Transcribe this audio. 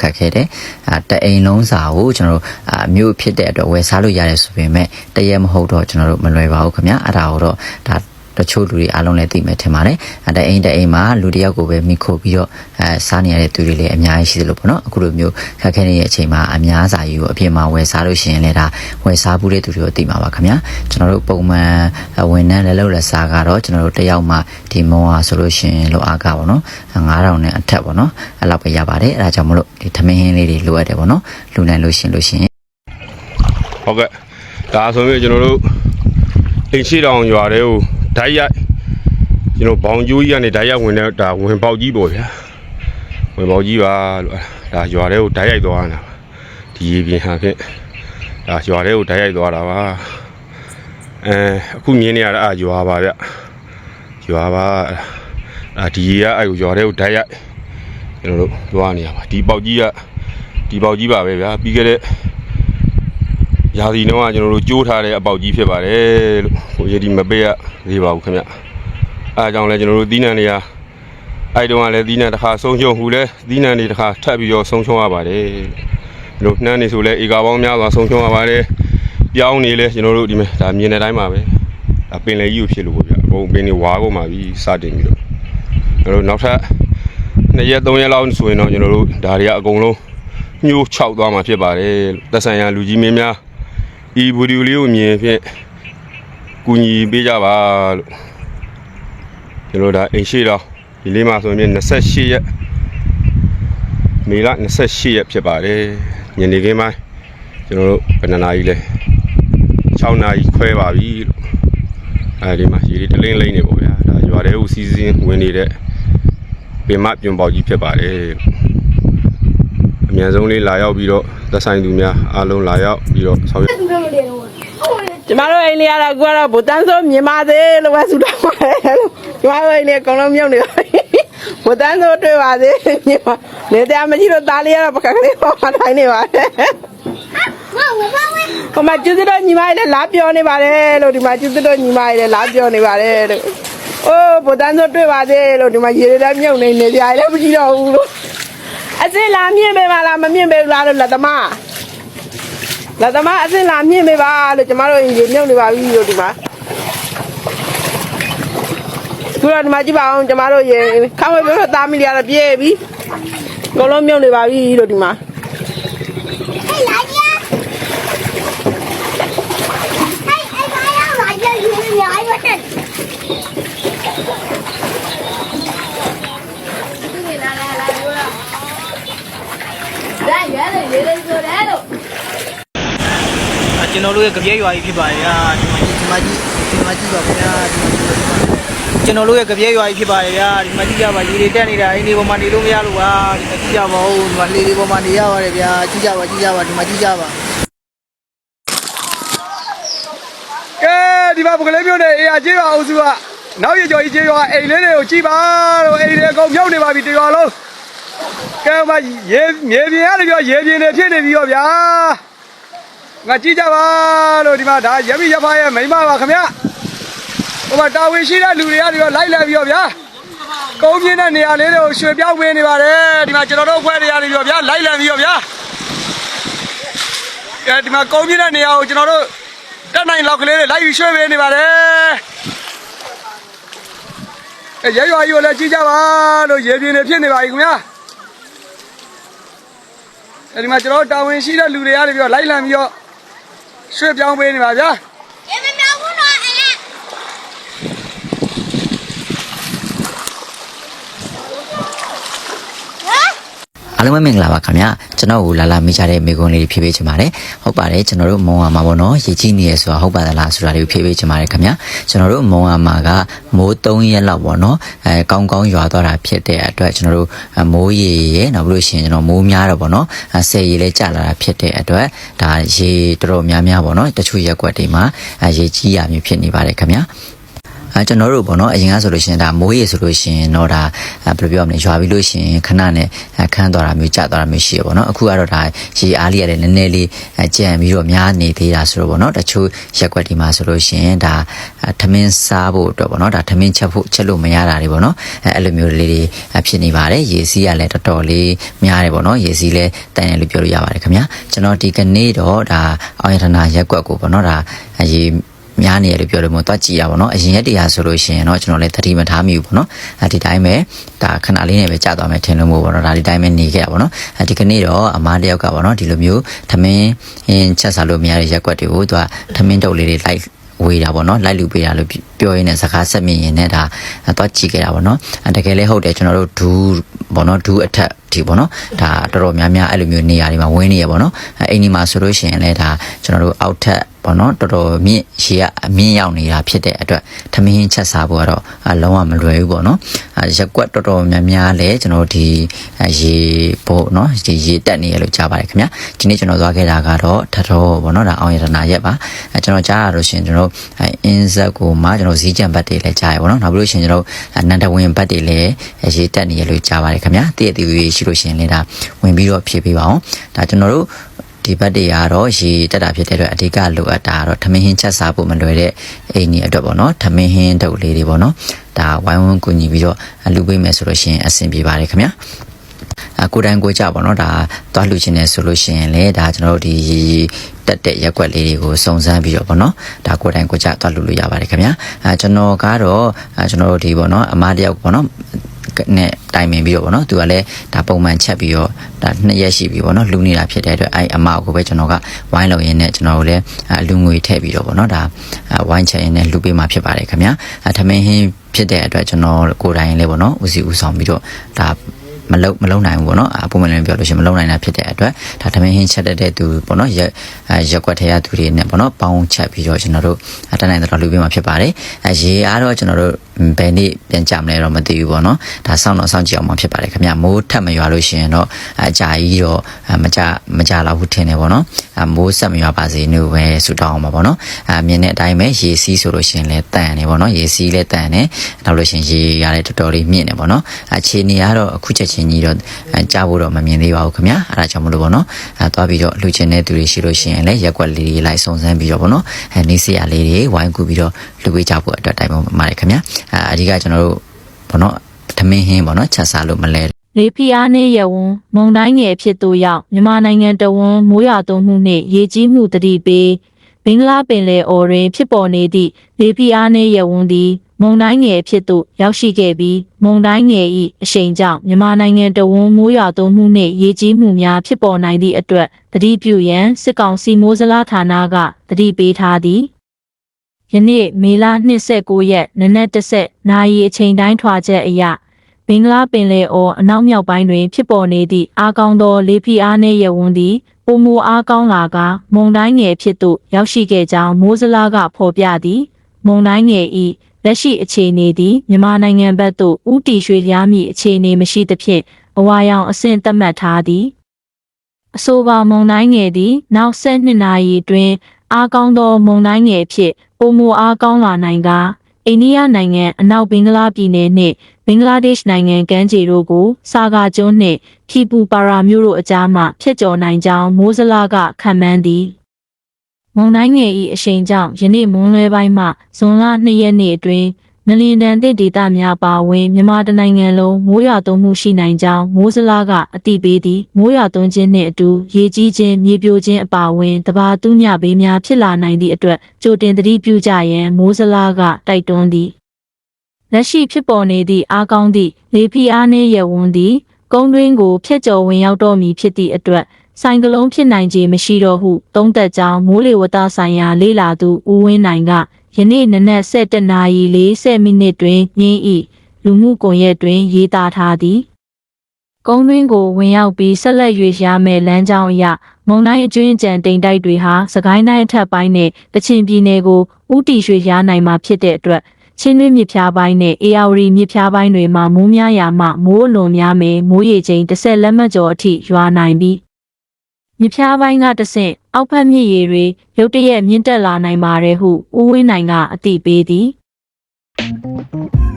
ခတ်ခဲ့တယ်အာတအိမ်လုံးစာကိုကျွန်တော်တို့အာမြို့ဖြစ်တဲ့အတွက်ဝယ်စားလို့ရတယ်ဆိုပေမဲ့တရက်မဟုတ်တော့ကျွန်တော်တို့မလွယ်ပါဘူးခင်ဗျာအဲ့ဒါကိုတော့ဒါ တချို့လူတွေအားလုံးလည်းသိမယ်ထင်ပါတယ်အဲတအိမ်တအိမ်မှာလူတစ်ယောက်ကိုပဲမိခိုပြီးတော့အဲစားနေရတဲ့သူတွေလည်းအများကြီးရှိသလိုပေါ့နော်အခုလိုမျိုးခက်ခဲနေတဲ့အချိန်မှာအများစာကြီးကိုအပြင်မှာဝယ်စားလို့ရှိရင်လည်းဒါဝယ်စားဘူးတဲ့သူတွေကိုသိမှာပါခင်ဗျာကျွန်တော်တို့ပုံမှန်ဝန်ထမ်းလည်းလုပ်လက်စားကတော့ကျွန်တော်တို့တစ်ယောက်မှဒီမောဟာဆိုလို့ရှိရင်လိုအားကပေါ့နော်9000နဲ့အထက်ပေါ့နော်အဲ့လောက်ပဲရပါတယ်အဲ့ဒါကြောင့်မလို့ဒီသမင်းဟင်းလေးတွေလိုအပ်တယ်ပေါ့နော်လူနိုင်လို့ရှိရင်လို့ရှိရင်ဟုတ်ကဲ့ဒါဆိုရင်ကျွန်တော်တို့အိမ်ရှိတောင်ရွာတွေကို ဓာတ်ရိုက်ကျွန်တော်ဘောင်ကျိုးကြီးကနေဓာတ်ရိုက်ဝင်တဲ့ဒါဝင်ပေါက်ကြီးပေါ့ဗျာဝင်ပေါက်ကြီးပါလို့ဒါရွာတွေကိုဓာတ်ရိုက်သွားတာဒီရေပြင်ဟာဖြင့်ဒါရွာတွေကိုဓာတ်ရိုက်သွားတာပါအဲအခုမြင်နေရတာအာရွာပါဗျရွာပါအာဒီရေကအဲ့ကိုရွာတွေကိုဓာတ်ရိုက်ကျွန်တော်တို့သွားနေရပါဒီပေါက်ကြီးကဒီပေါက်ကြီးပါပဲဗျာပြီးခဲ့တဲ့ ရာသီတော့ကကျွန်တော်တို့ကြိုးထားတဲ့အပေါက်ကြီးဖြစ်ပါတယ်လို့ဟိုရည်ဒီမပေးရသေးပါဘူးခင်ဗျအဲအကြောင်းလဲကျွန်တော်တို့သီးနှံတွေကအဲ့တုန်းကလည်းသီးနှံတစ်ခါဆုံးရှုံးဟူလဲသီးနှံတွေတစ်ခါထပ်ပြီးတော့ဆုံးရှုံးရပါတယ်လို့နှမ်းနေဆိုလဲဧကပေါင်းများစွာဆုံးရှုံးရပါတယ်ပြောင်းနေလဲကျွန်တော်တို့ဒီမှာဒါမြင်တဲ့အတိုင်းပါပဲဒါပင်လေကြီးကိုဖြစ်လို့ပေါ့ဗျအကုန်ပင်တွေဝါကုန်ပါပြီစတင်ပြီးတော့ကျွန်တော်တို့နောက်ထပ်2ရက်3ရက်လောက်ဆိုရင်တော့ကျွန်တော်တို့ဒါတွေကအကုန်လုံးညှိုးချောက်သွားမှာဖြစ်ပါတယ်သက်ဆိုင်ရာလူကြီးမင်းများ ဒီဗီဒီယိုလေးကိုမြင်ဖြင့်ကူညီပေးကြပါလို့ကျွန်တော်ဒါအိမ်ရှိတော့ဒီလေးမှာဆိုရင်28ရက်မေလ28ရက်ဖြစ်ပါတယ်ညနေခင်းပိုင်းကျွန်တော်တို့ဘယ်နှစ်နာရီလဲ6နာရီခွဲပါပြီလို့အဲဒီမှာရေလေးတလင်းလိမ့်နေပေါ့ဗျာဒါရွာတဲ့ဦးစီးစင်းဝင်နေတဲ့ပင်မပြွန်ပေါက်ကြီးဖြစ်ပါတယ်လို့အ မြန်ဆုံးလေးလာရောက်ပြီးတော့သက်ဆိုင်သူများအားလုံးလာရောက်ပြီးတော့ဆောင်ရွက်ကျမတို့အိမ်လေးကတော့အခုကတော့ဘူတန်းဆိုမြင်ပါသေးလို့ပဲဆုတောင်းပါတယ်လို့ကျမတို့အိမ်လေးအကုန်လုံးမြုပ်နေပါပြီဘူတန်းဆိုတွေ့ပါသေးမြင်ပါနေတရားမရှိတော့သားလေးကတော့ပကကလေးပေါ်မှာထိုင်နေပါတယ်ဟိုမှာကျူးတို့ညီမလေးလာပြောနေပါတယ်လို့ဒီမှာကျူးတို့ညီမလေးလာပြောနေပါတယ်လို့အိုးဘူတန်းဆိုတွေ့ပါသေးလို့ဒီမှာရေတွေလည်းမြုပ်နေနေတရားလည်းမရှိတော့ဘူးလို့ အစင်လာမြင်ပေးပါလားမမြင်ပေးဘူးလားလို့လက်သမားလာသမားအစင်လာမြင့်ပေးပါလို့ကျမတို့ရင်ကြီးမြုပ်နေပါပြီလို့ဒီမှာခုတော့ဒီမှာကြည့်ပါအောင်ကျမတို့ရင်ခမွေပြောသားမီလီယာတော့ပြည့်ပြီအကုန်လုံးမြုပ်နေပါပြီလို့ဒီမှာ ရဲလေလေးလေးဆိုတယ်လို့ကျွန်တော်တို့ရဲ့ကြပြဲရွာကြီးဖြစ်ပါတယ်ဟာဒီမှာဒီမှာကြီးဒီမှာကြီးပါခင်ဗျာဒီမှာကြီးပါကျွန်တော်တို့ရဲ့ကြပြဲရွာကြီးဖြစ်ပါတယ်ဗျာဒီမှာကြည့်ကြပါရေတွေတက်နေတာအင်းဒီပေါ်မှာနေလို့မရလို့ပါဒီမှာကြည့်ကြပါဦးဒီမှာလေတွေပေါ်မှာနေရပါတယ်ဗျာကြည့်ကြပါကြည့်ကြပါဒီမှာကြည့်ကြပါကဲဒီမှာပုကလေးမြို့နယ်အေယာကြီးပါအုပ်စုကနောက်ရကျော်ကြီးကြီးရွာအိမ်လေးတွေကိုကြည့်ပါလို့အိမ်တွေအကုန်မြုပ်နေပါပြီတရွာလုံး ကဲမရေမြေပြင်ရတယ်ပြောရေပြင်တွေဖြစ်နေပြီရောဗျာငါကြည့်ကြပါလို့ဒီမှာဒါရမီရဖားရဲ့မိမပါခင်ဗျဟိုမှာတာဝန်ရှိတဲ့လူတွေရတယ်ပြောလိုက်လဲပြီးရောဗျာကုန်းပြင်းတဲ့နေရာလေးတွေကိုရွှေပြောင်းဝင်နေပါတယ်ဒီမှာကျွန်တော်တို့အဖွဲ့တွေရတယ်ပြောဗျာလိုက်လံပြီးရောဗျာကဲဒီမှာကုန်းပြင်းတဲ့နေရာကိုကျွန်တော်တို့တက်နိုင်လောက်ကလေးတွေလိုက်ပြီးရွှေ့ပေးနေပါတယ်အဲရဲရွာကြီးကိုလည်းကြည့်ကြပါလို့ရေပြင်းနေဖြစ်နေပါပြီခင်ဗျာ အဲဒီမှာကျွန်တော်တို့တာဝန်ရှိတဲ့လူတွေရတယ်ပြီးတော့လိုက်လံပြီးတော့ရွှေ့ပြောင်းပေးနေပါဗျာ အားလုံးပဲမင်္ဂလာပါခင်ဗျာကျွန်တော်ကိုလာလာမိကြတဲ့မိကွန်းလေးဖြည့်ပေးချင်ပါတယ်ဟုတ်ပါတယ်ကျွန်တော်တို့မုံအာမှာပေါ့နော်ရေကြီးနေရဆိုတာဟုတ်ပါသလားဆိုတာလေးကိုဖြည့်ပေးချင်ပါတယ်ခင်ဗျာကျွန်တော်တို့မုံအာမှာကမိုး3ရက်လောက်ပေါ့နော်အဲကောင်းကောင်းရွာသွားတာဖြစ်တဲ့အတွက်ကျွန်တော်တို့မိုးရေရေနောက်ပြီးလို့ရှိရင်ကျွန်တော်မိုးများတော့ပေါ့နော်ဆယ်ရေလေးကျလာတာဖြစ်တဲ့အတွက်ဒါရေတော်တော်များများပေါ့နော်တချို့ရက်ွက်တွေမှာရေကြီးရမျိုးဖြစ်နေပါတယ်ခင်ဗျာအဲ ကျွန်တော်တို့ပေါ့နော်အရင်ကဆိုလို့ရှိရင်ဒါမိုးရေဆိုလို့ရှိရင်တော့ဒါအဲဘယ်လိုပြောမလဲရွာပြီးလို့ရှိရင်ခဏနဲ့အဲခန်းသွားတာမျိုးကျသွားတာမျိုးရှိရပေါ့နော်အခုကတော့ဒါရေအားလေးရတယ်နည်းနည်းလေးအဲကြံပြီးတော့များနေသေးတာဆိုတော့ပေါ့နော်တချို့ရက်ွက်ဒီမှာဆိုလို့ရှိရင်ဒါအဲထမင်းစားဖို့အတွက်ပေါ့နော်ဒါထမင်းချက်ဖို့ချက်လို့မရတာတွေပေါ့နော်အဲအဲ့လိုမျိုးလေးတွေအဲဖြစ်နေပါတယ်ရေစီးကလည်းတော်တော်လေးများတယ်ပေါ့နော်ရေစီးလည်းတန်တယ်လို့ပြောလို့ရပါတယ်ခင်ဗျာကျွန်တော်ဒီကနေ့တော့ဒါအောင်ရတနာရက်ွက်ကိုပေါ့နော်ဒါအဲရေ များနေရလို့ပြောလို့မဟုတ်သွားကြည့်ရပါတော့အရင်ရက်တရာဆိုလို့ရှိရင်တော့ကျွန်တော်လည်းသတိမထားမိဘူးပေါ့နော်အဲဒီတိုင်းပဲဒါခဏလေးနဲ့ပဲကြာသွားမယ်ထင်လို့မို့ပေါ့နော်ဒါဒီတိုင်းပဲနေခဲ့ရပါတော့အဲဒီကနေ့တော့အမားတယောက်ကပေါ့နော်ဒီလိုမျိုးသမင်းဟင်းချက်စားလို့မရတဲ့ရက်ွက်တွေကိုသူကသမင်းတုပ်လေးတွေလိုက်ဝေးတာပေါ့နော်လိုက်လူပေးတာလို့ ပြောရင်းနဲ့စကားဆက်မြင်ရင်လည်းဒါတော့ကြည့်ခဲ့တာပေါ့နော်တကယ်လည်းဟုတ်တယ်ကျွန်တော်တို့ဒူးပေါ့နော်ဒူးအထက်ဒီပေါ့နော်ဒါတော်တော်များများအဲ့လိုမျိုးနေရာတွေမှာဝင်းနေရပေါ့နော်အိမ်ဒီမှာဆိုလို့ရှိရင်လည်းဒါကျွန်တော်တို့အောက်ထက်ပေါ့နော်တော်တော်မြင့်ရေကအမြင့်ရောက်နေတာဖြစ်တဲ့အတွက်ထမင်းချက်စားဖို့ကတော့အလုံးဝမလွယ်ဘူးပေါ့နော်အဲရက်ကွက်တော်တော်များများလည်းကျွန်တော်တို့ဒီရေဖို့နော်ဒီရေတက်နေရလို့ကြားပါတယ်ခင်ဗျာဒီနေ့ကျွန်တော်သွားခဲ့တာကတော့ထထောပေါ့နော်ဒါအောင်ရတနာရက်ပါအဲကျွန်တော်ကြားရလို့ရှိရင်ကျွန်တော်အဲအင်းဆက်ကိုမှကျွန်တော်ဈေးကြံဘတ်တွေလည်းကြားရပေါ့နော်နောက်ပြီးလို့ရှိရင်ကျွန်တော်နန္ဒဝင်ဘတ်တွေလည်းရေတက်နေရလို့ကြားပါတယ်ခင်ဗျာတည့်တည့်ရှိလို့ရှိရင်လည်းဒါဝင်ပြီးတော့ဖြည့်ပေးပါအောင်ဒါကျွန်တော်တို့ဒီဘက်တွေကတော့ရေတက်တာဖြစ်တဲ့အတွက်အဓိကလိုအပ်တာကတော့ထမင်းဟင်းချက်စားဖို့မလွယ်တဲ့အိမ်ကြီးအတွက်ပေါ့နော်ထမင်းဟင်းတုပ်လေးတွေပေါ့နော်ဒါဝိုင်းဝန်းကူညီပြီးတော့လူပေးမယ်ဆိုလို့ရှိရင်အဆင်ပြေပါတယ်ခင်ဗျာအ ကိုတိုင်းကိုကြပါတော့ဒါသွားလူချင်းနေဆိုလို့ရှိရင်လေဒါကျွန်တော်တို့ဒီရေရေတက်တဲ့ရက်ွက်လေးတွေကိုစုံစမ်းပြီးတော့ပေါ့နော်ဒါကိုတိုင်းကိုကြသွားလူလို့ရပါတယ်ခင်ဗျာအဲကျွန်တော်ကတော့အဲကျွန်တော်တို့ဒီပေါ့နော်အမားတယောက်ပေါ့နော်နဲ့တိုင်ပင်ပြီးတော့ဗောနော်သူကလည်းဒါပုံမှန်ချက်ပြီးတော့ဒါနှစ်ရက်ရှိပြီဗောနော်လူနေတာဖြစ်တဲ့အတွက်အဲအမကိုပဲကျွန်တော်ကဝိုင်းလုံရင်းနဲ့ကျွန်တော်တို့လည်းအလူငွေထည့်ပြီးတော့ဗောနော်ဒါဝိုင်းချက်ရင်းနဲ့လူပေးมาဖြစ်ပါတယ်ခင်ဗျာအထမင်းဟင်းဖြစ်တဲ့အတွက်ကျွန်တော်ကိုယ်တိုင်လည်းဗောနော်ဦးစီးဦးဆောင်ပြီးတော့ဒါ မလုံမလုံနိုင်ဘူးပေါ့နော်အပုံမှန်လည်းပြောလို့ရှိရင်မလုံနိုင်တာဖြစ်တဲ့အတွက်ဒါသမင်းဟင်းချက်တဲ့သူပေါ့နော်ရက်ရက်ွက်ထဲရသူတွေနဲ့ပေါ့နော်ပေါင်းချက်ပြီးတော့ကျွန်တော်တို့တန်းနိုင်တော့လူပေးမှာဖြစ်ပါတယ်အဲရေအားတော့ကျွန်တော်တို့ ဘယ်နေ့ပြန်ကြမလဲတော့မသိဘူးပေါ့နော်ဒါစောင့်တော့စောင့်ကြည့်အောင်မှာဖြစ်ပါတယ်ခင်ဗျမိုးထပ်မရွာလို့ရှိရင်တော့အကြာကြီးတော့မကြမကြလောက်ဘူးထင်တယ်ပေါ့နော်အမိုးဆက်မရွာပါစေလို့ပဲဆူတောင်းအောင်ပါပေါ့နော်အမြင်တဲ့အတိုင်းပဲရေစီးဆိုလို့ရှိရင်လည်းတန်တယ်ပေါ့နော်ရေစီးလည်းတန်တယ်နောက်လို့ရှိရင်ရေရလည်းတော်တော်လေးမြင့်တယ်ပေါ့နော်အခြေအနေကတော့အခုချက်ချင်းကြီးတော့ကြားဖို့တော့မမြင်သေးပါဘူးခင်ဗျာအဲဒါကြောင့်မလို့ပေါ့နော်အဲသွားပြီးတော့လှူချင်တဲ့သူတွေရှိလို့ရှိရင်လည်းရက်ွက်လေးတွေလိုက်စုံစမ်းပြီးတော့ပေါ့နော်အဲနေစရာလေးတွေဝိုင်းကူပြီးတော့လှူပေးကြဖို့အတွက်တိုင်ပန်ပါတယ်ခင်ဗျာအဲအဓိကကျွန်တော်တို့ပေါ့နော်သမင်းဟင်းပေါ့နော်ချက်စားလို့မလဲလေဖီအားနှင့်ရဝန်းမုံတိုင်းငယ်ဖြစ်သို့ရောက်မြန်မာနိုင်ငံတဝန်းမိုးရွာသွန်းမှုနှင့်ရေကြီးမှုတတိပေးဘင်္ဂလားပင်လယ်အော်တွင်ဖြစ်ပေါ်နေသည့်လေဖီအားနှင့်ရဝန်းသည်မုံတိုင်းငယ်ဖြစ်သို့ရောက်ရှိခဲ့ပြီးမုံတိုင်းငယ်၏အရှိန်ကြောင့်မြန်မာနိုင်ငံတဝန်းမိုးရွာသွန်းမှုနှင့်ရေကြီးမှုများဖြစ်ပေါ်နိုင်သည့်အတွက်တတိပြုရန်စစ်ကောင်စီမိုးစလားဌာနကတတိပေးထားသည် ယနေ့မေလ29ရက်နနက်တစ်ဆက်နာရီအချိန်တိုင်းထွာချက်အရဘင်္ဂလားပင်လယ်အော်အနောက်မြောက်ပိုင်းတွင် ဖြစ်ပေါ်နေသည့်အားကောင်းသောလေဖိအားနှင့်ရဝန်းသည်ပုံမူအားကောင်းလာကမုန်တိုင်းငယ်ဖြစ်သို့ရောက်ရှိခဲ့ကြောင်းမိုးစလားကဖော်ပြသည်မုန်တိုင်းငယ်၏လက်ရှိအခြေအနေသည်မြန်မာနိုင်ငံဘက်သို့ဥတီရွှေ့လျားမည့်အခြေအနေမရှိသဖြင့်အဝါရောင်အဆင့်သတ်မှတ်ထားသည်အဆိုပါမုံတိုင်းငယ်သည်နောက်ဆက်နှစ်နာရီတွင်အားကောင်းသောမုံတိုင်းငယ်ဖြစ် ပုံမူအားကောင်းလာနိုင်ကအိန္ဒိယနိုင်ငံအနောက်ဘင်္ဂလားပြည်နယ်နှင့်ဘင်္ဂလားဒေ့ရှ်နိုင်ငံကမ်းခြေတို့ကိုစာကာကျွန်းနှင့်ခီပူပါရာမြို့တို့အကြားမှဖျက်ကျော်နိုင်ကြောင်းမိုးစလာကခံမှန်းသည်မုံတိုင်းငယ်၏အရှိန်ကြောင့်ယနေ့မွန်းလွဲပိုင်းမှဇွန်လ2ရက်နေ့အတွင်း မလင်တန်တဲ့ဒေသများပါဝင်မြန်မာတနိုင်ငံလုံးမိုးရွာသွန်းမှုရှိနိုင်ကြောင်းမိုးစလားကအတိပေးသည်မိုးရွာသွန်းခြင်းနှင့်အတူရေကြီးခြင်းမြေပြိုခြင်းအပါအဝင်တဘာတူးညဘေးများဖြစ်လာနိုင်သည့်အတွက်ကြိုတင်သတိပြုကြရန်မိုးစလားကတိုက်တွန်းသည်လက်ရှိဖြစ်ပေါ်နေသည့်အားကောင်းသည့်လေဖီအားနှင့်ရဝန်းသည်ကုန်းတွင်းကိုဖျက်ကျော်ဝင်ရောက်တော့မည်ဖြစ်သည့်အတွက်ဆိုင်ကလုန်းဖြစ်နိုင်ခြေမရှိတော့ဟုသုံးသက်ကြောင်းမိုးလေဝသဆိုင်ရာလေ့လာသူဦးဝင်းနိုင်က ယနေ့နနက်7:40နာရီ40မိနစ်တွင်ညင်းဤလူမှုကွန်ရက်တွင်ရေးသားထားသည်ကုန်းတွင်းကိုဝင်ရောက်ပြီးဆက်လက်ရွေ့ရမယ့်လမ်းကြောင်းအရမုံတိုင်းအကျွင်းကြံတိမ်တိုက်တွေဟာစကိုင်းတိုင်းအထက်ပိုင်းနဲ့ကချင်ပြည်နယ်ကိုဥတီရွှေ့ရနိုင်မှာဖြစ်တဲ့အတွက်ချင်းတွင်းမြစ်ဖျားပိုင်းနဲ့အေယာဝတီမြစ်ဖျားပိုင်းတွေမှာမိုးများရာမှမိုးအလွန်များမယ်မိုးရေချိန်30လက်မှတ်ကျော်အထိရွာနိုင်ပြီး မြစ်ဖျားပိုင်းကတဆင့်အောက်ဖက်မြစ်ရေတွေရုတ်တရက်မြင့်တက်လာနိုင်ပါတယ်ဟုဦးဝင်းနိုင်ကအသိပေးသည်။